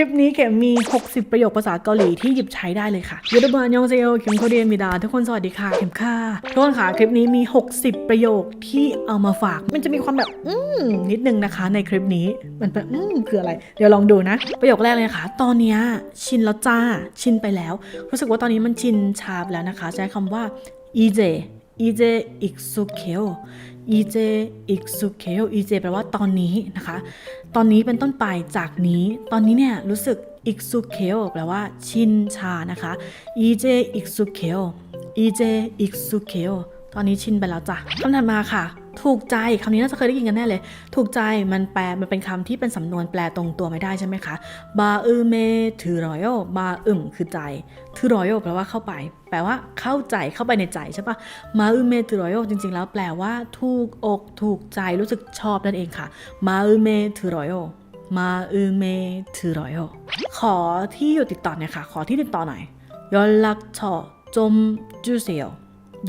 คลิปนี้เข็มมี 60 ประโยคภาษาเกาหลีที่หยิบใช้ได้เลยค่ะยูทูบเบอร์ยองเซลเข็มโคเรียนมิดา ทุกคนสวัสดีค่ะ เข็มค่ะ ทุกคนค่ะ คลิปนี้มี 60 ประโยคที่เอามาฝาก มันจะมีความแบบ อืมนิดนึงนะคะ ในคลิปนี้ มันแบบอืมคืออะไร เดี๋ยวลองดูนะ ประโยคแรกเลยค่ะ ตอนนี้ชินแล้วจ้า ชินไปแล้ว รู้สึกว่าตอนนี้มันชินชาบแล้วนะคะ ใช้คำว่า ej ej อีเจอิกซุเคโออีเอิกซุเคโออีเแปลว่าตอนนี้นะคะ ตอนนี้เป็นต้นไปจากนี้ ตอนนี้เนี่ยรู้สึกอิกซุเคลแปลว่าชินชานะคะ ej อิกซุเคลอีเจอิกซุเคลตอนนี้ชินไปแล้วจ้ะคำถัดมาค่ะ ถูกใจคำนี้น่าจะเคยได้ยินกันแน่เลย ถูกใจมันแปลมันเป็นคำที่เป็นสำนวนแปลตรงตัวไม่ได้ใช่ไหมคะบาอือเมถือรอยบาอึมคือใจถือรอยแปลว่าเข้าไป แปลว่าเข้าใจเข้าไปในใจใช่ปะมาอือเมถือรอยจริง ๆ แล้วแปลว่า ถูกอกถูกใจรู้สึกชอบนั่นเองค่ะ มาอือเมถือรอยมาอือเมถือรอยขอที่อยู่ติดต่อหน่อยค่ะ ขอที่ติดต่อหน่อยยอลักชอจมจูเซียว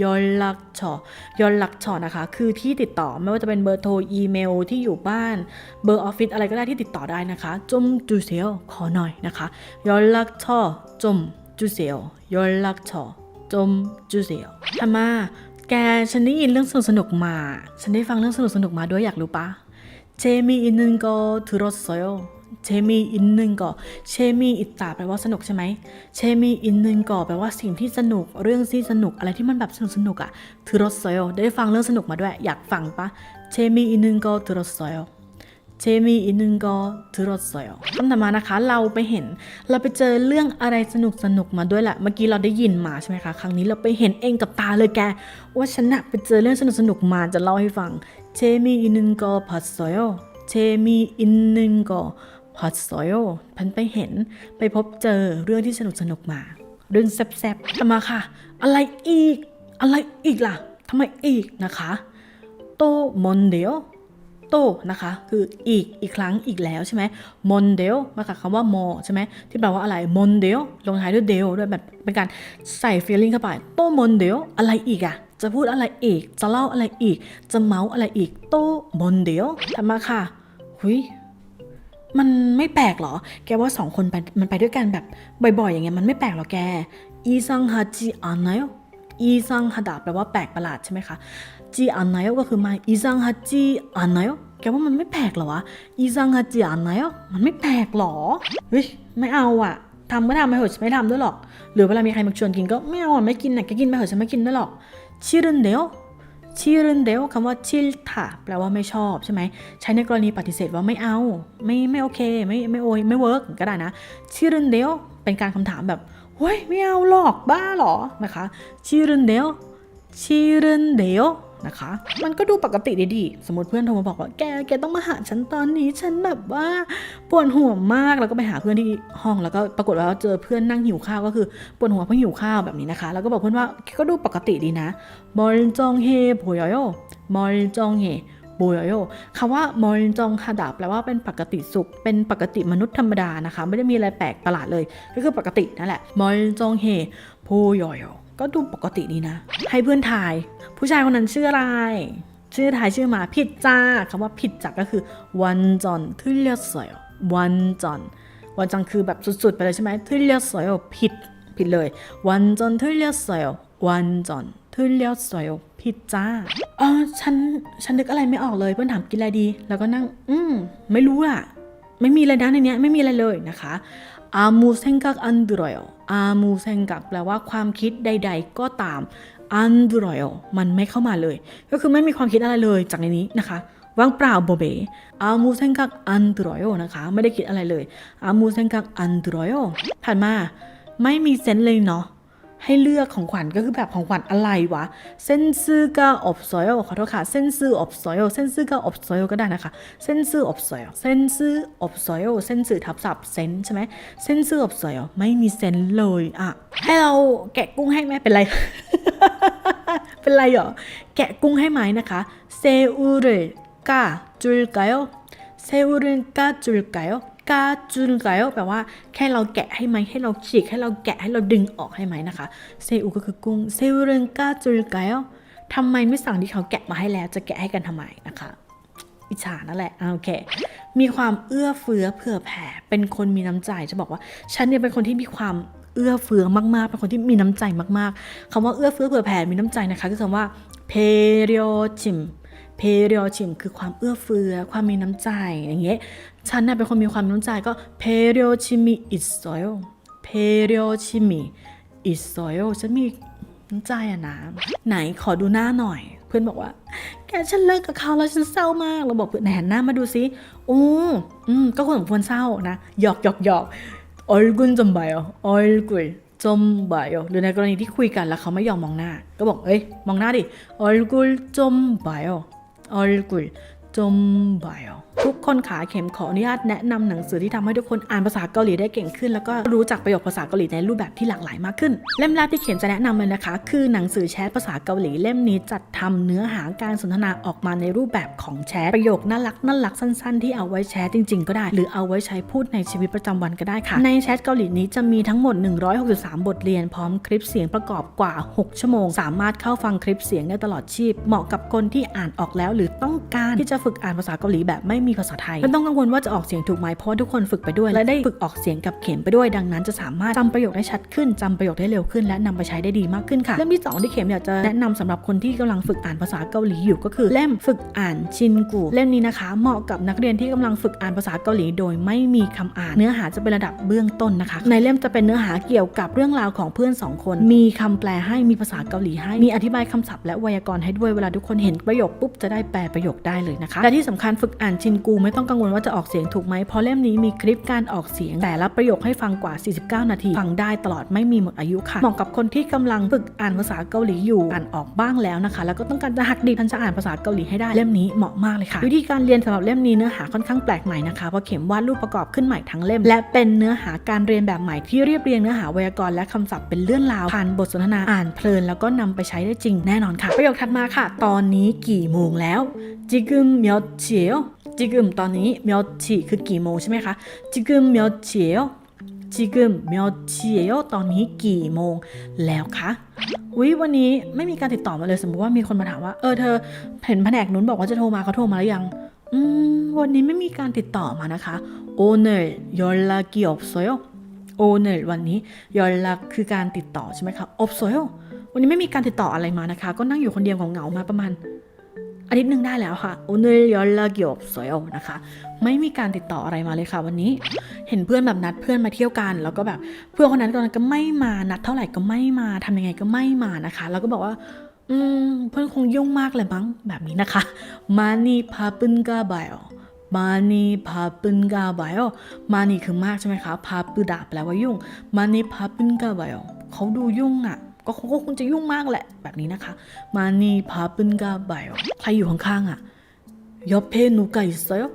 ยอลักชอยอลักชอนะคะ คือที่ติดต่อไม่ว่าจะเป็นเบอร์โทรอีเมลที่อยู่บ้าน เบอร์ออฟฟิศอะไรก็ได้ที่ติดต่อได้นะคะจมจูเซียวขอหน่อยนะคะยอลักชอจมจูเซียวยอลักชอจมจูเซียวทำมาแกฉันได้ยินเรื่องสนุกสนุกมา ฉันได้ฟังเรื่องสนุกสนุกมาด้วยอยากรู้ปะ เจมีอินนึงก็ถือรถโซโยเชมีอินนึงก็เชมีอิตตาแปลว่าสนุกใช่ไหมเชมีอินนึงก็แปลว่าสิ่งที่สนุก เรื่องที่สนุกอะไรที่มันแบบสนุกสนุกอะถือรถโซโยได้ฟังเรื่องสนุกมาด้วย อยากฟังปะเชมีอินนึงก็ถือรถโซโยเจมีอินึงก็ถือรถสอยคำถามมานะคะ เราไปเห็น เราไปเจอเรื่องอะไรสนุกสนุกมาด้วยแหละ เมื่อกี้เราได้ยินมาใช่ไหมคะ ครั้งนี้เราไปเห็นเองกับตาเลยแก ว่าฉันนะไปเจอเรื่องสนุกสนุกมาจะเล่าให้ฟัง เจมีอินึงก็ผัดสอยเจมีอินึงก็ผัดสอยพันไปเห็นไปพบเจอเรื่องที่สนุกสนุกมา เรื่องแซ่บๆทำมาค่ะ อะไรอีก อะไรอีกล่ะทำไมอีกนะคะโตมอนเดียวโตนะคะ คืออีกอีกครั้งอีกแล้วใช่ไหมมอนเดลมาจากคำว่าโมใช่ไหมที่แปลว่าอะไรมอนเดลลงท้ายด้วยเดลด้วยแบบเป็นการใส่ feeling เข้าไปโตมอนเดลอะไรอีกอะ จะพูดอะไรอีก จะเล่าอะไรอีก จะเมาอะไรอีก โตมอนเดลทำมาค่ะ หุยมันไม่แปลกหรอ แกว่าสองคนไปมันไปด้วยกันแบบบ่อยๆ อย่างเงี้ยมันไม่แปลกหรอแก อีซังฮาจิอันไนออีซังฮาดาแปลว่าแปลกประหลาดใช่ไหมคะ จีอันไนก็คือมาอีซังฮัจีอันไนแกว่ามันไม่แปลกหรอวะ อีซังฮัจีอันไนมันไม่แปลกหรอเฮ้ยไม่เอาอะทำก็ทำไปเถอะฉันไม่ทำด้วยหรอก หรือเวลามีใครมาชวนกินก็ไม่เอาไม่กินน่ะแกกินไปเถอะฉันไม่กินด้วยหรอก ชิรุนเดลชิรุนเดลคำว่าชิลถาแปลว่าไม่ชอบใช่ไหม ใช้ในกรณีปฏิเสธว่าไม่เอา ไม่ไม่โอเค ไม่ไม่โอยไม่เวิร์กก็ได้นะชิรุนเดลเป็นการคำถามแบบเฮ้ยไม่เอาหรอกบ้าหรอนะคะชิรุนเดลชิรุนเดโอ นะคะ มันก็ดูปกติดีดีสมมติเพื่อนโทรมาบอกว่าแกแกต้องมาหาฉันตอนนี้ฉันแบบว่าปวดหัวมากแล้วก็ไปหาเพื่อนที่ห้องแล้วก็ปรากฏว่าเจอเพื่อนนั่งหิวข้าวก็คือปวดหัวเพราะหิวข้าวแบบนี้นะคะ แล้วก็บอกเพื่อนว่าก็ดูปกติดีนะมอลจองเฮโบยโยมอลจองเฮโบยโยคำว่ามอลจองฮาดาแปลว่าเป็นปกติสุข เป็นปกติมนุษย์ธรรมดานะคะ ไม่ได้มีอะไรแปลกประหลาดเลย ก็คือปกตินั่นแหละมอลจองเฮโบยโย ก็ดูปกติดีนะ ให้เพื่อนทาย ผู้ชายคนนั้นชื่ออะไร ชื่อทายชื่อมาผิดจ้าคำว่าผิดจ้าก็คือวันจอนทึเลียสอยวันจอนวันจอนคือแบบสุดๆ ไปเลยใช่ไหมทึเลียสอยผิดผิดเลยวันจอนทึเลียสอยวันจอนทึเลียสอยผิดจ้าเออฉันฉันนึกอะไรไม่ออกเลยเพื่อนถามกินอะไรดี แล้วก็นั่ง อืมไม่รู้อะไม่มีอะไรนะในเนี้ยไม่มีอะไรเลยนะคะ อามูเซงกักอันดรอยอามูเซงกักแปลว่าความคิดใด ๆ ก็ตามอันดรอยมันไม่เข้ามาเลย ก็คือไม่มีความคิดอะไรเลยจากในนี้นะคะว่างเปล่าโบเบอามูเซงกักอันดรอยนะคะ ไม่ได้คิดอะไรเลยอามูเซงกักอันดรอยผ่านมา ไม่มีเซนเลยเนาะ ให้เลือกของขวัญก็คือแบบของขวัญอะไรวะเซนซึกาอบซอยขอโทษค่ะเซนซึออบซอยเซนซึกาอบซอยก็ได้นะคะเซนซึออบซอยเซนซึออบซอยเซนซึทับศัพท์เซนใช่ไหมเซนซึออบซอยไม่มีเซนเลยอะให้เราแกะกุ้งให้ไหมเป็นไร เป็นไรเหรอ แกะกุ้งให้ไหมนะคะเซอุเรกาจูลกาโยเซอุเรกาจูลกาโย กาจูลกแปลว่าแค่เราแกะให้ไหมให้เราฉีกให้เราแกะให้เราดึงออกให้ไหมนะคะเซอุก็คือกุ้งเซอุเรกาจูลกทำไมไม่สั่งที่เขาแกะมาให้แล้ว จะแกะให้กันทำไมนะคะอิจฉานั่นแหละโอเค มีความเอื้อเฟื้อเผื่อแผ่ เป็นคนมีน้ำใจ จะบอกว่า ฉันเนี่ยเป็นคนที่มีความเอื้อเฟื้อมากๆ เป็นคนที่มีน้ำใจมากๆคำว่าเอื้อเฟื้อเผื่อแผ่ มีน้ำใจนะคะ คือคำว่าเพเรียจิม เพเรียชิมคือความเอื้อเฟื้อ ความมีน้ำใจอย่างเงี้ยฉันน่ะเป็นคนมีความน้ำใจก็เพเรียชิมิอิสโซยเพเรียชิมิอิสโซยฉันมีน้ำใจอะนะไหนขอดูหน้าหน่อย เพื่อนบอกว่า แกฉันเลิกกับเขาแล้วฉันเศร้ามากเราบอกเพื่อนแหันหน้ามาดูซิโอ้อืมก็คนสมควรเศร้านะหยอกหยอกหยอกออลกุนจมบายอออลกุยจมบายอหรือในกรณีที่คุยกันแล้วเขาไม่ยอมมองหน้า ก็บอกเอ้ยมองหน้าดิออลกุลจมบายอ 얼굴 좀 봐요. ทุกคนขาเข็มขออนุญาตแนะนำหนังสือที่ทำให้ทุกคนอ่านภาษาเกาหลีได้เก่งขึ้น แล้วก็รู้จักประโยคภาษาเกาหลีในรูปแบบที่หลากหลายมากขึ้น เล่มแรกที่เขียนจะแนะนำเลยนะคะ คือหนังสือแชทภาษาเกาหลีเล่มนี้จัดทำเนื้อหาการสนทนาออกมาในรูปแบบของแชทประโยคน่ารักน่ารักสั้น ๆ ที่เอาไว้แชทจริง ๆ ก็ได้ หรือเอาไว้ใช้พูดในชีวิตประจำวันก็ได้ค่ะ ในแชทเกาหลีนี้จะมีทั้งหมด 163 บทเรียนพร้อมคลิปเสียงประกอบกว่า 6 ชั่วโมง สามารถเข้าฟังคลิปเสียงได้ตลอดชีพ เหมาะกับคนที่อ่านออกแล้ว หรือต้องการที่จะฝึกอ่านภาษาเกาหลีแบบไม่มีภาษาไทยไม่ต้องกังวลว่าจะออกเสียงถูกไหมเพราะว่าทุกคนฝึกไปด้วย และได้ฝึกออกเสียงกับเข็มไปด้วยดังนั้นจะสามารถจำประโยคได้ชัดขึ้นจำประโยคได้เร็วขึ้น และนำไปใช้ได้ดีมากขึ้นค่ะเล่มที่สองที่เข็มอยากจะแนะนำสำหรับคนที่กำลังฝึกอ่านภาษาเกาหลีอยู่ก็คือ เล่มฝึกอ่านชินกูเล่มนี้นะคะ เหมาะกับนักเรียนที่กำลังฝึกอ่านภาษาเกาหลีโดยไม่มีคำอ่าน เนื้อหาจะเป็นระดับเบื้องต้นนะคะ ในเล่มจะเป็นเนื้อหาเกี่ยวกับเรื่องราวของเพื่อนสองคน มีคำแปลให้มีภาษาเกาหลีให้มีอธิบายคำศัพท์และไวยากรณ์ให้ด้วยเวลาทุกคนเห็นประโยคปุ๊บจะได้แปลประโยคได้เลยนะคะและที่สำคัญฝึกอ่านชินกูไม่ต้องกังวลว่าจะออกเสียงถูกไหมเพราะเล่มนี้มีคลิปการออกเสียง แต่ละประโยคให้ฟังกว่า 49 นาที ฟังได้ตลอดไม่มีหมดอายุค่ะเหมาะกับคนที่กำลังฝึกอ่านภาษาเกาหลีอยู่อ่านออกบ้างแล้วนะคะ แล้วก็ต้องการจะหักดิบทันจะอ่านภาษาเกาหลีให้ได้เล่มนี้เหมาะมากเลยค่ะ วิธีการเรียนสำหรับเล่มนี้เนื้อหาค่อนข้างแปลกใหม่นะคะเพราะเข็มวาดรูปประกอบขึ้นใหม่ทั้งเล่ม และเป็นเนื้อหาการเรียนแบบใหม่ที่เรียบเรียงเนื้อหาไวยากรณ์และคำศัพท์เป็นเลื่อนราวผ่านบทสนทนาอ่านเพลิน แล้วก็นำไปใช้ได้จริงแน่นอนค่ะ ประโยคถัดมาค่ะ ตอนนี้กี่โมงแล้วจิกึมเมียวเฉียว จิกึมตอนนี้เมียวฉีคือกี่โมงใช่ไหมคะจิกึมเมียวเฉียวจิกึมเมียวเฉียวตอนนี้กี่โมงแล้วคะวิวันนี้ไม่มีการติดต่อมาเลยสมมติว่ามีคนมาถามว่าเออเธอเห็นแผนกนู้นบอกว่าจะโทรมาเขาโทรมาหรือยังอืมวันนี้ไม่มีการติดต่อมานะคะโอเนลยอลลากิอบโซยโอเนลวันนี้ยอลลาคือการติดต่อใช่ไหมคะอบโซยวันนี้ไม่มีการติดต่ออะไรมานะคะ ก็นั่งอยู่คนเดียวของเหงามาประมาณ อาทิตย์หนึ่งได้แล้วค่ะโอเนลยอลลากิอบโซโยนะคะ ไม่มีการติดต่ออะไรมาเลยค่ะวันนี้ เห็นเพื่อนแบบนัดเพื่อนมาเที่ยวกัน แล้วก็แบบเพื่อนคนนั้นตอนนั้นก็ไม่มา นัดเท่าไหร่ก็ไม่มาทำยังไงก็ไม่มานะคะ แล้วก็บอกว่า อืม เพื่อนคงยุ่งมากเลยมั้ง แบบนี้นะคะ มานี่พาปึนกาบายมานี่พาปึนกาบายมานี่คือมากใช่ไหมคะ พาปึดาแปลว่ายุ่ง มานี่พาปึนกาบายเขาดูยุ่งอะ ก็คงก็คงจะยุ่งมากแหละ แบบนี้นะคะ มานีพาเป็นกาบายใครอยู่ข้างๆอะยอบเพนูกาอิสเซล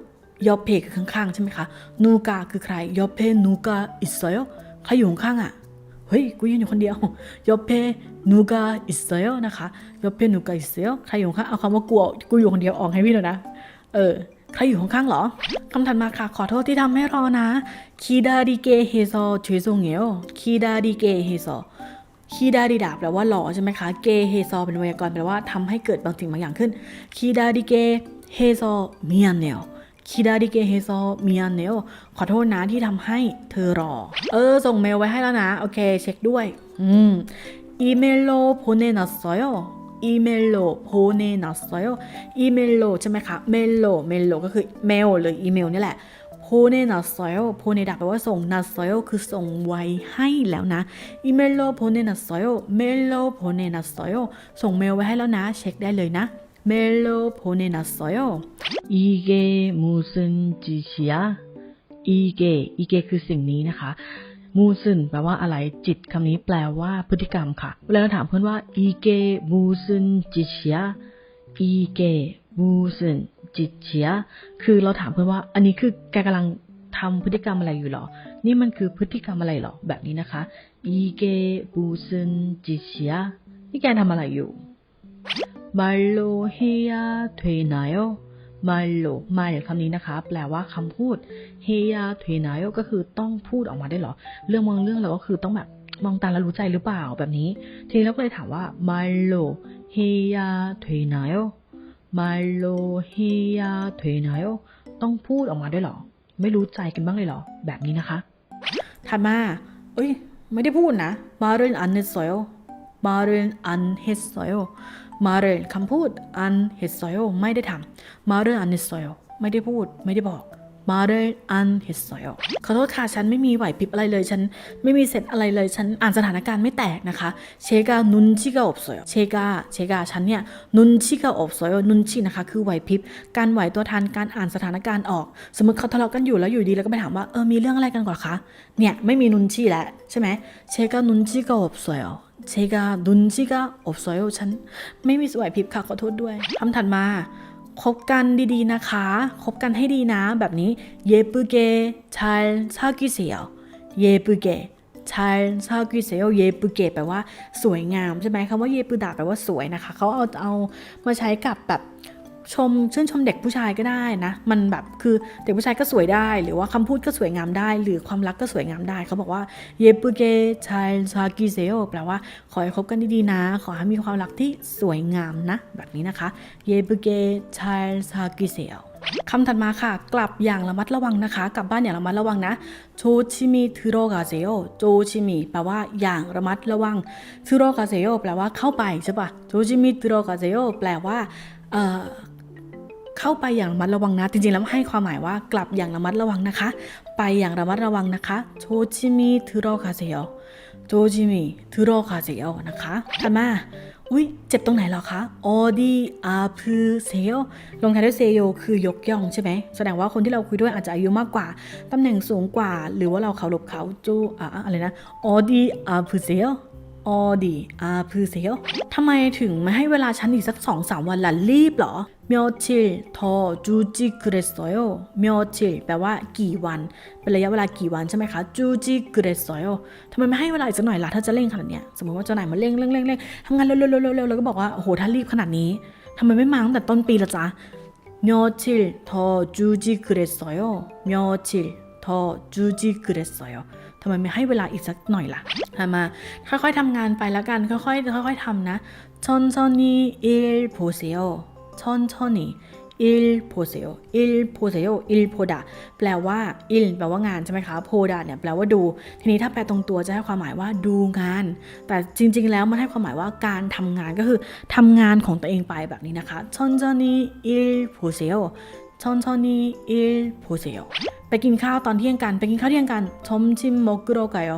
ยอบเพคือข้างๆใช่ไหมคะนูกาคือใครยอบเพนูกาอิสเซลใครอยู่ข้างๆอะเฮ้ยกูยืนอยู่คนเดียวยอบเพนูกาอิสเซลนะคะยอบเพนูกาอิสเซลใครอยู่ข้างเอาคำว่ากลัวกูอยู่คนเดียวออกให้พี่หน่อยนะเออใครอยู่ข้างๆหรอ คำถัดมาค่ะ ขอโทษที่ทำให้รอนะ คิดาดิเกเฮโซช่วยซงเงียวคิดาดิเกเฮโซ คีดาดิดาแปลว่าหล่อใช่ไหมคะ เกเฮซอเป็นไวยากรณ์แปลว่าทำให้เกิดบางสิ่งบางอย่างขึ้น คีดาดิเกเฮซอมิอันเนลคีดาดิเกเฮซอมิอันเนลขอโทษนะที่ทำให้เธอรอ เออ ส่งเมลไว้ให้แล้วนะ โอเค เช็คด้วย อืมอีเมลโลโพเนนัสโซโยอีเมลโลโพเนนัสโซโยอีเมลโลใช่ไหมคะ เมลโล เมลโลก็คือเมลหรืออีเมลนี่แหละ โพเนนัสซอโพเนดาแปลว่าส่งนัสซคือส่งไว้ให้แล้วนะอีเมลโลโพเนนัสซอยเมลโลโพเนนัสซอยส่งเมลไว้ให้แล้วนะ เช็คได้เลยนะเมลโลโพเนนัสซอยลอีเกมูซึนจิเชียอีเกอีเกคือสิ่งนี้นะคะมูซึนแปลว่าอะไรจิตคำนี้แปลว่าพฤติกรรมค่ะเวลาถามเพื่อนว่าอีเกมูซึนจิเชียอีเกมูซึน จิตเฉีย คือเราถามเพื่อนว่า อันนี้คือแกกำลังทำพฤติกรรมอะไรอยู่หรอ นี่มันคือพฤติกรรมอะไรหรอ แบบนี้นะคะ อีเกบูซึนจิตเฉีย นี่แกทำอะไรอยู่มาโลเฮียเทนายอมาโลมาอย่าคำนี้นะคะ แปลว่าคำพูดเฮียเทนายอก็คือต้องพูดออกมาได้หรอ เรื่องบางเรื่องเราก็คือต้องแบบมองตาแล้วรู้ใจหรือเปล่าแบบนี้ ทีนี้เราก็เลยถามว่ามาโลเฮียเทนายอ มาโลเฮียเทนายต้องพูดออกมาด้วยหรอ ไม่รู้ใจกันบ้างเลยหรอ แบบนี้นะคะถัดมาเอ้ย ไม่ได้พูดนะ มาเรนอันเฮสโซยมาเรนอันเฮสโซยมาเรนคำพูดอันเฮสโซยไม่ได้ทำมาเรนอันเฮสโซยไม่ได้พูด ไม่ได้บอก มาเรอันเฮสอยขอโทษค่ะ ฉันไม่มีไหวพริบอะไรเลย ฉันไม่มีเซตอะไรเลย ฉันอ่านสถานการณ์ไม่แตกนะคะ เชกา นุนชิกาอบสอยเชกา เชกา ฉันเนี่ย นุนชิกาอบสอยนุนชินะคะ คือไหวพริบ การไหวตัวทัน การอ่านสถานการณ์ออก สมมติเขาทะเลาะกันอยู่แล้วอยู่ดีแล้วก็ไปถามว่า เออ มีเรื่องอะไรกันก่อนคะ เนี่ย ไม่มีนุนชิแล้วใช่ไหมเชกา นุนชิกาอบสอย เชกา นุนชิกาอบสอยฉันไม่มีสวยพริบค่ะ ขอโทษด้วยคำถัดมา คบกันดีๆนะคะ คบกันให้ดีนะ แบบนี้เยปุเกชายซากิเซียวเปุเกชายซากิเซโยเยปุเกะแปลว่าสวยงามใช่ไหมคำว่าเยปุดาแปลว่าสวยนะคะ เขาเอาเอามาใช้กับแบบ ชมชื่นชมเด็กผู้ชายก็ได้นะ มันแบบคือเด็กผู้ชายก็สวยได้ หรือว่าคำพูดก็สวยงามได้ หรือความรักก็สวยงามได้ เขาบอกว่าเยปุเกชายซากิเซโอแปลว่าขอให้คบกันดีๆนะ ขอให้มีความรักที่สวยงามนะ แบบนี้นะคะเยปุเกชายซากิเซโอคำถัดมาค่ะ กลับอย่างระมัดระวังนะคะ กลับบ้านอย่างระมัดระวังนะโจชิมิทโรกาเซโอโจชิมิแปลว่าอย่างระมัดระวังทโรกาเซโอแปลว่าเข้าไปใช่ปะโจชิมิทโรกาเซโอแปลว่าเอ่อ เข้าไปอย่างระมัดระวังนะ จริงๆ แล้วให้ความหมายว่ากลับอย่างระมัดระวังนะคะ ไปอย่างระมัดระวังนะคะโจชิมิทโรกาเซโอโจชิมิทโรกาเซโอนะคะถัดมาอุ้ยเจ็บตรงไหนหรอคะออดีอาพือเซลลงท้ายด้วยเซโยคือยกย่องใช่ไหม แสดงว่าคนที่เราคุยด้วยอาจจะอายุมากกว่า ตำแหน่งสูงกว่า หรือว่าเราเขาหลบเขาจูอะอะไรนะออดีอาพือเซลออดีอาพือเซลทำไมถึงไม่ให้เวลาฉันอีกสักสองสามวันล่ะรีบหรอ เมียวชิลทอจูจิกเรสโยเมียวชิลแปลว่ากี่วัน เป็นระยะเวลากี่วันใช่ไหมคะจูจิกเรสโยทำไมไม่ให้เวลาอีกสักหน่อยล่ะถ้าจะเร่งขนาดเนี้ยสมมติว่าเจ้านายมาเร่งเร่งเร่งเร่งทำงานเร็วเร็วเร็วเร็วแล้วก็บอกว่าโอ้โหถ้ารีบขนาดนี้ทำไมไม่มาตั้งแต่ต้นปีละจ๊ะเมียวชิลทอจูจิกเรสโยเมียวชิลทอจูจิกเรสโยทำไมไม่ให้เวลาอีกสักหน่อยล่ะทำมาค่อยๆทำงานไปแล้วกันค่อยๆค่อยๆทำนะชอนชอนนี่เอลโพเซโอ 천천히 일 보세요. 일 보세요. 일 보다 แปลว่า il แปลว่างานใช่ไหมคะ 보다 เนี่ยแปลว่าดู ทีนี้ถ้าแปลตรงตัวจะให้ความหมายว่าดูงาน แต่จริง ๆ แล้วมันให้ความหมายว่าการทำงานก็คือทำงานของตัวเองไปแบบนี้นะคะ 천천히 일 보세요. 천천히 일 보세요. ไปกินข้าวตอนเที่ยงกัน ไปกินข้าวเที่ยงกัน 점심 먹으러 가요.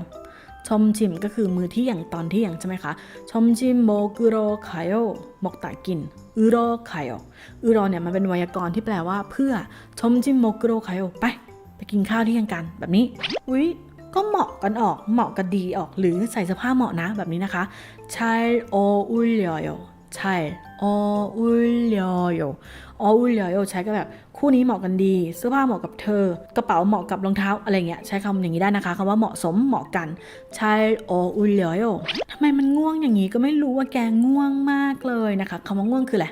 ชมชิมก็คือมือเที่ยงตอนเที่ยงใช่ไหมคะชมชิมโมกุโรคายโมกตากิน อุโรคายอุโรเนี่ยมันเป็นไวยากรณ์ที่แปลว่าเพื่อชมจิมโมกุโรคายไป ไปกินข้าวที่ยงกัน แบบนี้อุ๊ยก็เหมาะกันออกเหมาะกันดีออกหรือใส่เสื้อผ้าเหมาะนะแบบนี้นะคะใช่โออุลยโยใช่โออุลยโย อ๋ออุลยโยใช้ก็แบบคู่นี้เหมาะกันดี เสื้อผ้าเหมาะกับเธอ กระเป๋าเหมาะกับรองเท้าอะไรเงี้ยใช้คำอย่างนี้ได้นะคะ คำว่าเหมาะสมเหมาะกันใช้โออุลยโยทำไมมันง่วงอย่างนี้ก็ไม่รู้ว่าแกง่วงมากเลยนะคะ คำว่าง่วงคืออะไร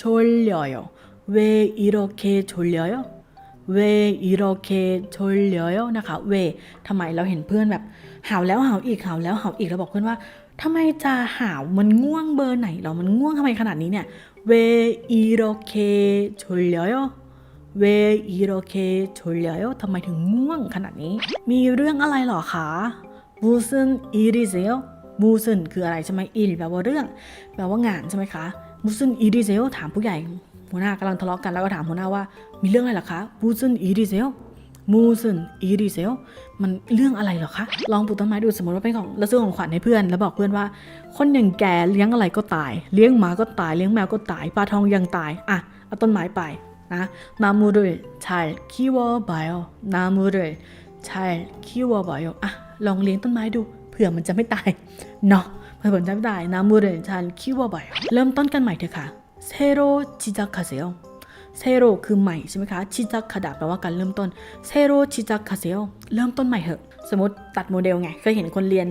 ชลยโยเวอิโรเคชลยโยเวอิโรเคโชเลียวนะคะ เวทำไมเราเห็นเพื่อนแบบหาวแล้วหาวอีกหาวแล้วหาวอีกเราบอกเพื่อนว่าทำไมจะหาวมันง่วงเบอร์ไหนเรามันง่วงทำไมขนาดนี้เนี่ย 왜 이렇게 졸려요 왜 이렇게 졸려요 ทำไมถึงง่วงขนาดนี้ มีเรื่องอะไรเหรอคะ 무슨 일이세요 무슨 คืออะไรใช่ไหม il แปลว่าเรื่อง แปลว่างานใช่ไหมคะ 무슨 일이세요 ถามผู้ใหญ่ หัวหน้ากำลังทะเลาะกันแล้วก็ถามหัวหน้าว่า มีเรื่องอะไรเหรอคะ 무슨 일이 มูซึนอีดีเซลมันเรื่องอะไรหรอคะ ลองปลูกต้นไม้ดูสมมติว่าเป็นของเราซื้อของขวัญให้เพื่อน แล้วบอกเพื่อนว่า คนอย่างแกเลี้ยงอะไรก็ตาย เลี้ยงหมาก็ตาย เลี้ยงแมวก็ตาย ปลาทองยังตาย อะ เอาต้นไม้ไปนะนามูเรชายคิวอว์บายนามูเรชายคิวอว์บายอะ ลองเลี้ยงต้นไม้ดู เผื่อมันจะไม่ตาย เนาะ เผื่อมันจะไม่ตายนามูเรชายคิวอว์บายเริ่มต้นกันใหม่เถอะค่ะเซโรจิจักคาเซ เซโรคือใหม่ใช่ไหมคะชิจักคาดาแปลว่าการเริ่มต้นเซโรชิจักคาเซลเริ่มต้นใหม่เหอะ สมมติตัดโมเดลไง เคยเห็นคนเรียน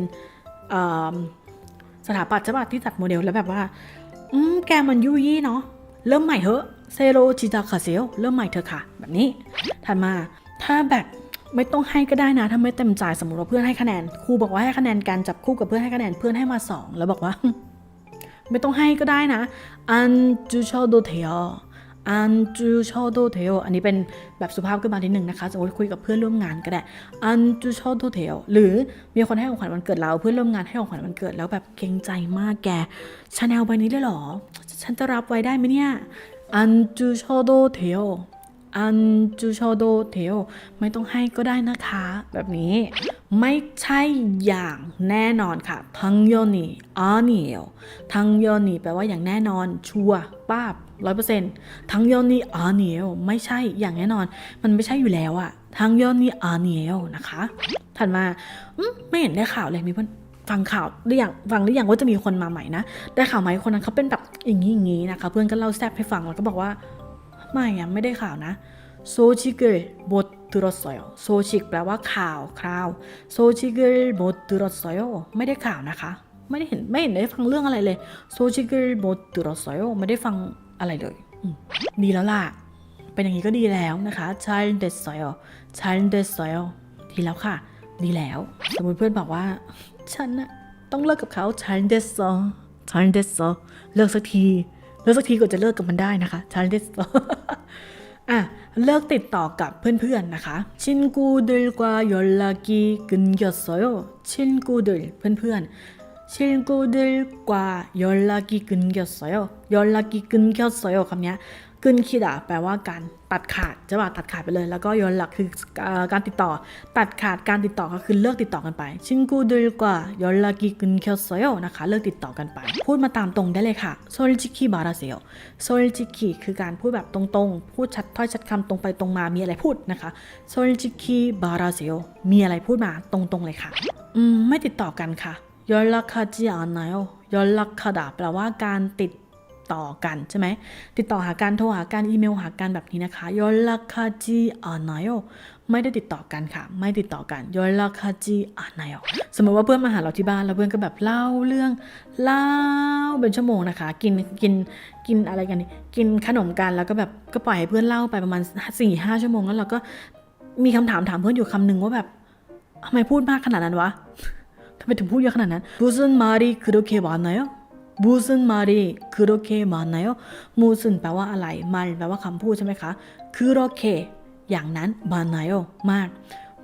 สถาปัตย์ใช่ปะที่ตัดโมเดลแล้วแบบว่า อืม แกมันยุยี่เนาะ เริ่มใหม่เหอะเซโรชิจักคาเซลเริ่มใหม่เถอะค่ะ แบบนี้ ถัดมา ถ้าแบบไม่ต้องให้ก็ได้นะ ถ้าไม่เต็มใจสมมติว่าเพื่อนให้คะแนน ครูบอกว่าให้คะแนนการจับคู่กับเพื่อนให้คะแนนเพื่อนให้มาสองแล้วบอกว่า ไม่ต้องให้ก็ได้นะ อันจูชอโดเทโอันจูชอโดเทโออันนี้เป็นแบบสุภาพขึ้นมาทีหนึ่งนะคะสมมติคุยกับเพื่อนร่วมงานก็ได้อันจูชอโดเทโอหรือมีคนให้ของขวัญวันเกิดเราเพื่อนร่วมงานให้ของขวัญวันเกิดแล้วแบบเกรงใจมากแกชาแนลใบนี้เลยหรอ ฉันจะรับไว้ได้ไหมเนี่ยอันจูชอโดเทโออันจูชอโดเทโอไม่ต้องให้ก็ได้นะคะ แบบนี้ไม่ใช่อย่างแน่นอนค่ะ ทังยอนีอาเนียวทังยอนีแปลว่าอย่างแน่นอนชัวร์ป้าบ ร้อยเปอร์เซ็นต์ทังยอนี่อาเนียวไม่ใช่อย่างแน่นอน มันไม่ใช่อยู่แล้วอะทังยอนี่อาเนียวนะคะ ถัดมาไม่เห็นได้ข่าวเลยมีเพื่อนฟังข่าวหรือยังฟังหรือยังว่าจะมีคนมาใหม่นะ ได้ข่าวไหมคนนั้นเขาเป็นแบบอย่างนี้อย่างนี้นะคะ เพื่อนก็เล่าแซบให้ฟังแล้วก็บอกว่า ไม่อะไม่ได้ข่าวนะโซชิกลบดตุรสอยโซชิกแปลว่าข่าวคราวโซชิกลบดตุรสอยไม่ได้ข่าวนะคะ ไม่ได้เห็นไม่เห็นได้ฟังเรื่องอะไรเลยโซชิกลบดตุรสอยไม่ได้ฟัง อะไรเลย ดีแล้วล่ะ เป็นอย่างนี้ก็ดีแล้วนะคะ child dead soil child dead soil ดีแล้วค่ะ ดีแล้ว สมมติเพื่อนบอกว่า ฉันอะต้องเลิกกับเขา child dead soil child dead soil เลิกสักที เลิกสักทีก็จะเลิกกับมันได้นะคะ child dead soil อะเลิกติดต่อกับเพื่อนๆนะคะ ชินกูเดลกว่ายอลากีกึนยอดโซโยชินกูเดลเพื่อนๆ ชินกูดิลกว่า연락이끊겼어요 연락이끊겼어요คำเนี้ยกึนคิดอะแปลว่าการตัดขาดจะว่าตัดขาดไปเลย แล้วก็ยอนหลักคือเอ่อการติดต่อ ตัดขาดการติดต่อก็คือเลิกติดต่อกันไปชินกูดิลกว่า연락이끊겼어요นะคะ เลิกติดต่อกันไป พูดมาตามตรงได้เลยค่ะ솔직히말하세요 솔직히 คือการพูดแบบตรงๆ พูดชัดถ้อยชัดคำตรงไปตรงมามีอะไรพูดนะคะ솔직히말하세요มีอะไรพูดมาตรงๆเลยค่ะ อืมไม่ติดต่อกันค่ะ 연락하지않아요 연락하다แปลว่าการติดต่อกันใช่ไหม ติดต่อหากันโทรหากันอีเมลหากันแบบนี้นะคะ연락하지않아요ไม่ได้ติดต่อกันค่ะ ไม่ติดต่อกัน연락하지않아요สมมติว่าเพื่อนมาหาเราที่บ้านแล้วเพื่อนก็แบบเล่าเรื่องเล่าเป็นชั่วโมงนะคะ กินกินกินอะไรกันนี่กินขนมกันแล้วก็แบบก็ปล่อยให้เพื่อนเล่าไปประมาณ4ี่ห้าชั่วโมงแล้วเราก็มีคำถามถามเพื่อนอยู่คำหนึ่งว่าแบบทำไมพูดมากขนาดนั้นวะ ทำไมถึงพูดเยอะขนาดนั้น무슨말이그렇게많아요 무슨말이그렇게많아요 무슨แปลว่าอะไรมันแปลว่าคำพูดใช่ไหมคะ그렇게อย่างนั้น많아요มาก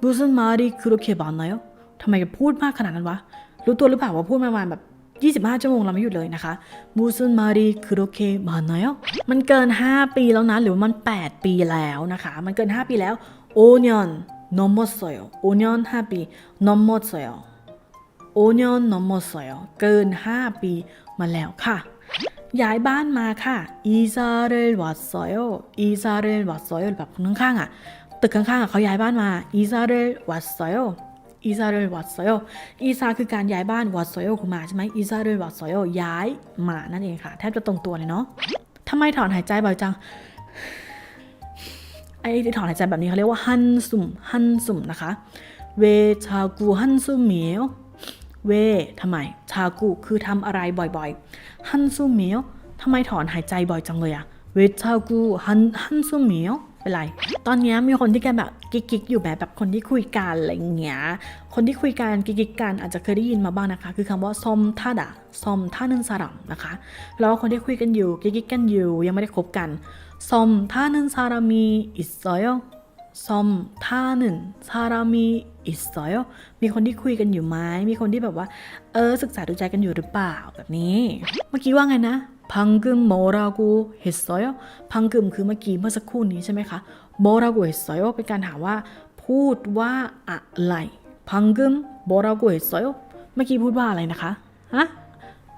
무슨말이그렇게많아요ทำไมพูดมากขนาดนั้นวะ รู้ตัวหรือเปล่าว่าพูดมาประมาณแบบ 25 ชั่วโมงเราไม่หยุดเลยนะคะ무슨말이그렇게많아요มันเกิน 5 ปีแล้วนะ หรือว่ามัน 8 ปีแล้วนะคะ มันเกิน 5 ปีแล้ว 5년 넘었어요 5년 5ปี 넘었어요 5년 넘었어요 เกิน 5 ปีมาแล้วค่ะ ย้ายบ้านมาค่ะ 이사를 왔어요 이사를 왔어요 แบบข้างๆอ่ะ ตึกข้างๆอ่ะเขาย้ายบ้านมา 이사를 왔어요 이사를 왔어요 이사 คือการย้ายบ้าน 왔어요 คือมาใช่ไหม이사를 왔어요 ย้ายมานั่นเองค่ะ แทบจะตรงตัวเลยเนาะทำไมถอนหายใจบ่อยจัง ไอ้ที่ถอนหายใจแบบนี้เขาเรียกว่าฮันซุมฮันซุมนะคะ เวชากูฮันซุมเมียว เว่ทำไม ชากุคือทำอะไรบ่อยๆ ฮันซูเมียวทำไมถอนหายใจบ่อยจังเลยอะเวชากูฮันฮันซูเมียวเป็นไร ตอนนี้มีคนที่แกแบบกิกิกอยู่แบบแบบคนที่คุยกันอะไรเงี้ย คนที่คุยกันกิกิกันอาจจะเคยได้ยินมาบ้างนะคะ คือคำว่าซอมท่าดะซอมท่านึ่งสารัมนะคะ แล้วคนที่คุยกันอยู่กิกิกันอยู่ยังไม่ได้คบกันซอมท่านึ่งสารามีอิสซอย ซอมท่าหนึ่งซารามีอิสอยมีคนที่คุยกันอยู่ไหมมีคนที่แบบว่า เออ ศึกษาดูใจกันอยู่หรือเปล่าแบบนี้ เมื่อกี้ว่าไงนะพังกึมโมรากูเฮสอยพังกึมคือเมื่อกี้เมื่อสักครู่นี้ใช่ไหมคะโมรากูเฮสอยเป็นการถามว่า พูดว่าอะไรพังกึมโมรากูเฮสอยเมื่อกี้พูดว่าอะไรนะคะฮะ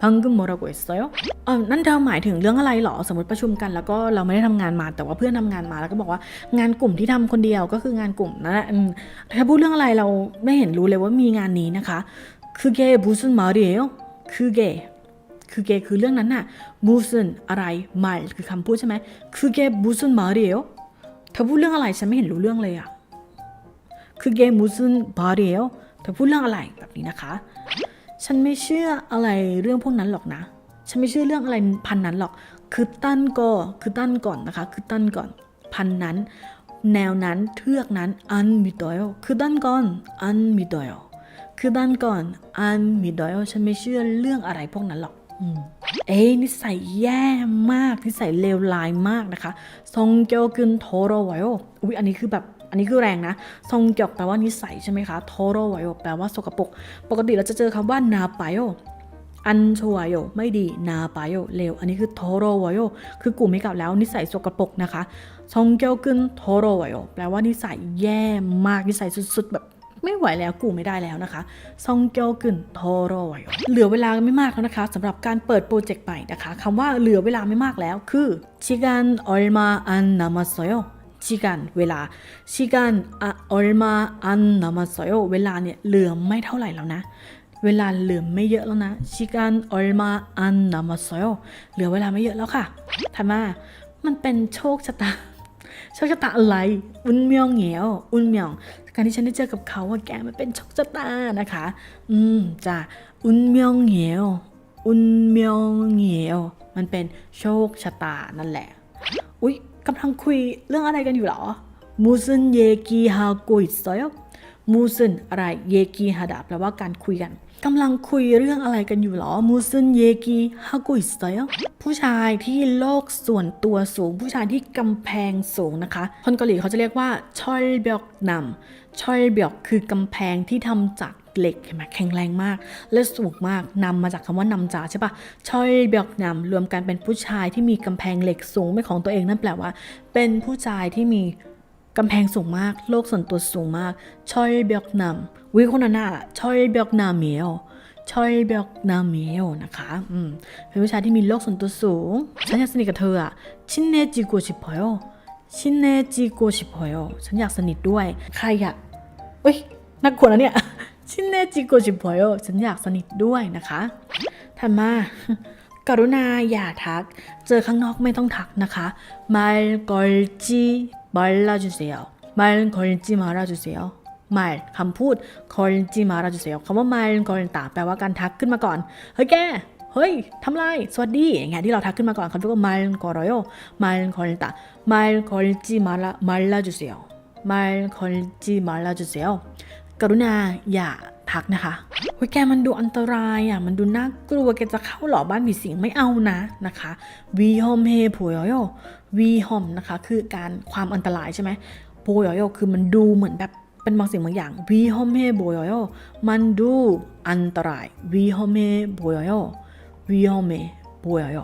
방금 뭐라고 했어요? เออนั่นเธอหมายถึงเรื่องอะไรหรอ สมมติประชุมกันแล้วก็เราไม่ได้ทำงานมาแต่ว่าเพื่อนทำงานมาแล้วก็บอกว่างานกลุ่มที่ทำคนเดียวก็คืองานกลุ่มนั่นแหละอืมถ้าพูดเรื่องอะไรเราไม่เห็นรู้เลยว่ามีงานนี้นะคะ그게무슨말이에요? 그게 그게คือเรื่องนั้นน่ะ 무슨อะไร말คือคำพูดใช่ไหม그게무슨말이에요? เธอพูดเรื่องอะไรฉันไม่เห็นรู้เรื่องเลยอะ그게무슨말이에요? เธอพูดเรื่องอะไรแบบนี้นะคะ ฉันไม่เชื่ออะไรเรื่องพวกนั้นหรอกนะ ฉันไม่เชื่อเรื่องอะไรพันนั้นหรอก คือตั้นก็คือตั้นก่อนนะคะ คือตั้นก่อน พันนั้น แนวนั้นเทือกนั้นอันมิดอยคือตั้นก่อนอันมิดอยคือตั้นก่อนอันมิดอยฉันไม่เชื่อเรื่องอะไรพวกนั้นหรอกอเอ้ยนิสัยแย่มากนิสัยเลวร้ายมากนะคะซองเกียวกึนโทโรไวโออุ้ยอันนี้คือแบบ อันนี้คือแรงนะซองเกียวแปลว่านิสัยใช่ไหมคะโทโรไวโอแปลว่าสกปรก ปกติเราจะเจอคำว่านาไปโออันชัวโยไม่ดีนาไปโยเลว อันนี้คือโทโรไวโอคือกลุ่มไม่กลับแล้วนิสัยสกปรกนะคะซองเกียวกึนโทโรไวโอแปลว่านิสัยแย่มากนิสัยสุดๆ แบบไม่ไหวแล้วกูไม่ได้แล้วนะคะซองเกียวกึนโทโรไวโอเหลือเวลาไม่มากแล้วนะคะสำหรับการเปิดโปรเจกต์ใหม่นะคะคำว่าเหลือเวลาไม่มากแล้วคือชิกันออลมาอันนามาโซโย ชิกันเวลาชิกันอะออลมาอันนามาโซโยเวลาเนี่ยเหลือไม่เท่าไหร่แล้วนะ เวลาเหลือไม่เยอะแล้วนะชิกันออลมาอันนามาโซโยเหลือเวลาไม่เยอะแล้วค่ะถัดมามันเป็นโชคชะตาโชคชะตาอะไร อุนเมียงเหงียว อุนเมียง การที่ฉันได้เจอกับเขาว่าแกมันเป็นโชคชะตานะคะ อืมจ้ะอุนเมียงเหงียว อุนเมียงเหงียว มันเป็นโชคชะตานั่นแหละ อุ๊ย กำลังคุยเรื่องอะไรกันอยู่เหรอมูซึนเยกีฮากุยซอยมูซึนอะไรเยกีฮาดาแปลว่าการคุยกันกำลังคุยเรื่องอะไรกันอยู่เหรอมูซึนเยกีฮากุยซอยผู้ชายที่โลกส่วนตัวสูง ผู้ชายที่กำแพงสูงนะคะ คนเกาหลีเขาจะเรียกว่าชอยเบียกนำชอยเบียกคือกำแพงที่ทำจาก เหล็กเห็นไหมแข็งแรงมาก และสูงมากนำมาจากคำว่านำจาใช่ปะชอยเบียกนำรวมกันเป็นผู้ชายที่มีกำแพงเหล็กสูงเป็นของตัวเองนั่นแปลว่า เป็นผู้ชายที่มีกำแพงสูงมาก โลกส่วนตัวสูงมาก ชอยเบียกนำวิคนนั้นน่ะชอยเบียกนำเมียวชอยเบียกนำเมียวนะคะอืมเป็นผู้ชายที่มีโลกส่วนตัวสูง ฉันอยากสนิทกับเธออะชินเนจิโกชิพอยชินเนจิโกชิพอยฉันอยากสนิทด้วย ใครอะเอ้ยน่ากลัวนะเนี่ย ชินเนจิโกจิบอยโอฉันอยากสนิทด้วยนะคะถัดมากรุณาอย่าทัก เจอข้างนอกไม่ต้องทักนะคะมาลกอลจิบอลลาจูเซียวมาลกอลจิมาลาจูเซียวมาลคำพูดกอลจิมาลาจูเซียวคำว่ามาลกอลตาแปลว่าการทักขึ้นมาก่อน เฮ้ยแก เฮ้ยทำไร สวัสดี อย่างเงี้ยที่เราทักขึ้นมาก่อนคำพูดว่ามาลกอรโยมาลกอลตามาลกอลจิมาลามาลาจูเซียวมาลกอลจิมาลาจูเซียว กรุณาอย่าทักนะคะเฮ้ยแกมันดูอันตรายอะ มันดูน่ากลัวแกจะเข้าหลอบ้านผีสิงไม่เอานะนะคะวีฮอมเฮผุยอยวีฮอมนะคะคือการความอันตรายใช่ไหมผุยอยคือมันดูเหมือนแบบเป็นบางสิ่งบางอย่างวีฮอมเฮโบยอยมันดูอันตรายวีฮอมเฮโบยอยวีฮอมเฮโบยอย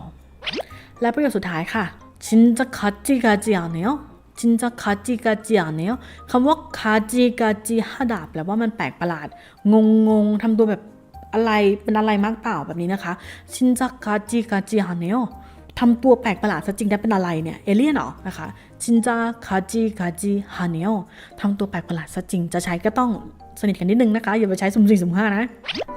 และประโยคสุดท้ายค่ะชินจะคัดจิกาจีอาเนีย จินจะคาจิกาจิอันเนาะคำว่าคาจิกาจิฮาดาบแปลว่ามันแปลกประหลาด งงงงทำตัวแบบอะไรเป็นอะไรมากเปล่าแบบนี้นะคะชินจักคาจิกาจิฮันเนลทำตัวแปลกประหลาดซะจริงได้เป็นอะไรเนี่ยเอเลี่ยนหรอนะคะชินจักคาจิกาจิฮันเนลทำตัวแปลกประหลาดซะจริงจะใช้ก็ต้อง สนิทกันนิดนึงนะคะอย่าไปใช้สุ่มสี่สุ่มห้านะ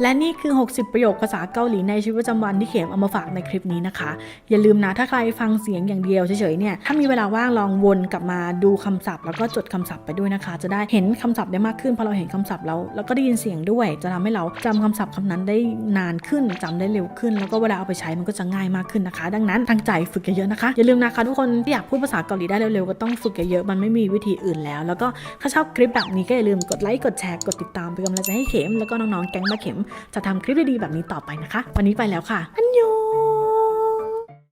และนี่คือ 60 ประโยคภาษาเกาหลีในชีวิตประจำวันที่เข็มเอามาฝากในคลิปนี้นะคะ อย่าลืมนะถ้าใครฟังเสียงอย่างเดียวเฉยๆเนี่ยถ้ามีเวลาว่างลองวนกลับมาดูคำศัพท์ แล้วก็จดคำศัพท์ไปด้วยนะคะ จะได้เห็นคำศัพท์ได้มากขึ้นพอเราเห็นคำศัพท์แล้วแล้วก็ได้ยินเสียงด้วย จะทำให้เราจำคำศัพท์คำนั้นได้นานขึ้นจำได้เร็วขึ้น แล้วก็เวลาเอาไปใช้มันก็จะง่ายมากขึ้นนะคะ ดังนั้นตั้งใจฝึกเยอะๆนะคะอย่าลืมนะคะทุกคนที่อยากพูดภาษาเกาหลีได้เร็วๆก็ต้องฝึกเยอะๆมันไม่มีวิธีอื่นแล้ว แล้วก็ถ้าชอบคลิปแบบนี้ก็อย่าลืมกดไลค์กดแชร์กดติดตามเป็นกำลังใจให้เข็ม แล้วก็น้องๆแก๊งมาเข็ม จะทำคลิปดีๆแบบนี้ต่อไปนะคะ วันนี้ไปแล้วค่ะอันยู